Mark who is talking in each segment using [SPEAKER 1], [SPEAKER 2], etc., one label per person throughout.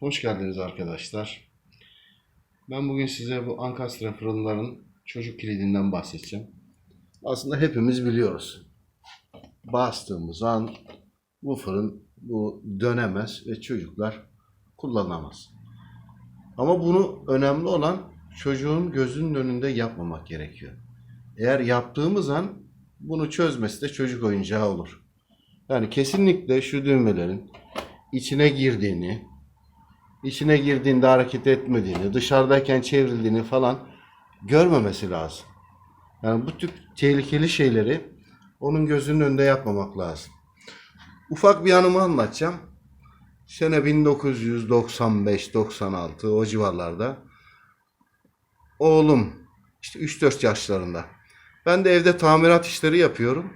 [SPEAKER 1] Hoş geldiniz arkadaşlar. Ben bugün size bu ankastre fırınların çocuk kilidinden bahsedeceğim. Aslında hepimiz biliyoruz. Bastığımız an bu fırın bu dönemez ve çocuklar kullanamaz. Ama bunu önemli olan çocuğun gözünün önünde yapmamak gerekiyor. Eğer yaptığımız an bunu çözmesi de çocuk oyuncağı olur. Yani kesinlikle şu düğmelerin içine girdiğini, içine girdiğinde hareket etmediğini, dışarıdayken çevrildiğini falan görmemesi lazım. Yani bu tip tehlikeli şeyleri onun gözünün önünde yapmamak lazım. Ufak bir anımı anlatacağım. Sene 1995-96 o civarlarda. Oğlum işte 3-4 yaşlarında. Ben de evde tamirat işleri yapıyorum.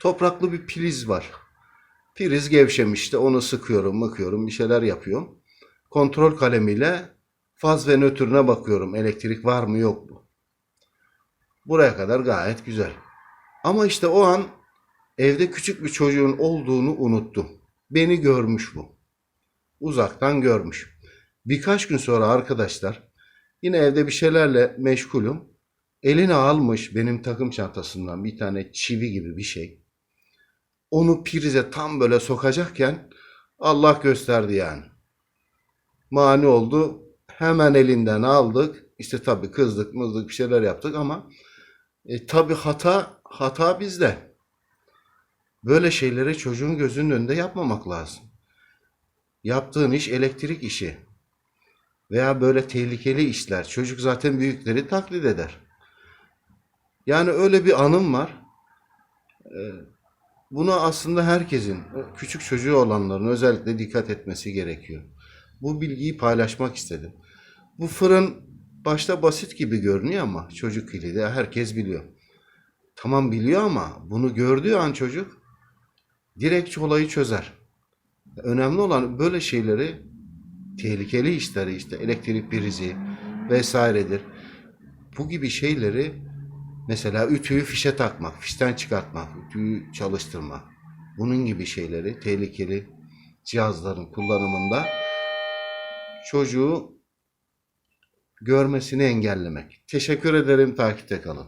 [SPEAKER 1] Topraklı bir priz var. Priz gevşemişti. Onu sıkıyorum, mıkıyorum, bir şeyler yapıyorum. Kontrol kalemiyle faz ve nötrüne bakıyorum. Elektrik var mı yok mu? Buraya kadar gayet güzel. Ama işte o an evde küçük bir çocuğun olduğunu unuttum. Beni görmüş bu. Uzaktan görmüş. Birkaç gün sonra arkadaşlar yine evde bir şeylerle meşgulüm. Eline almış benim takım çantasından bir tane çivi gibi bir şey onu prize tam böyle sokacakken Allah gösterdi yani. Mani oldu. Hemen elinden aldık. İşte tabii kızdık mızdık bir şeyler yaptık ama e, tabii hata hata bizde. Böyle şeyleri çocuğun gözünün önünde yapmamak lazım. Yaptığın iş elektrik işi. Veya böyle tehlikeli işler. Çocuk zaten büyükleri taklit eder. Yani öyle bir anım var. Ee, Buna aslında herkesin, küçük çocuğu olanların özellikle dikkat etmesi gerekiyor. Bu bilgiyi paylaşmak istedim. Bu fırın başta basit gibi görünüyor ama çocuk kilidi herkes biliyor. Tamam biliyor ama bunu gördüğü an çocuk direkt olayı çözer. Önemli olan böyle şeyleri tehlikeli işleri işte elektrik prizi vesairedir. Bu gibi şeyleri Mesela ütüyü fişe takmak, fişten çıkartmak, ütüyü çalıştırmak. Bunun gibi şeyleri tehlikeli cihazların kullanımında çocuğu görmesini engellemek. Teşekkür ederim. Takipte kalın.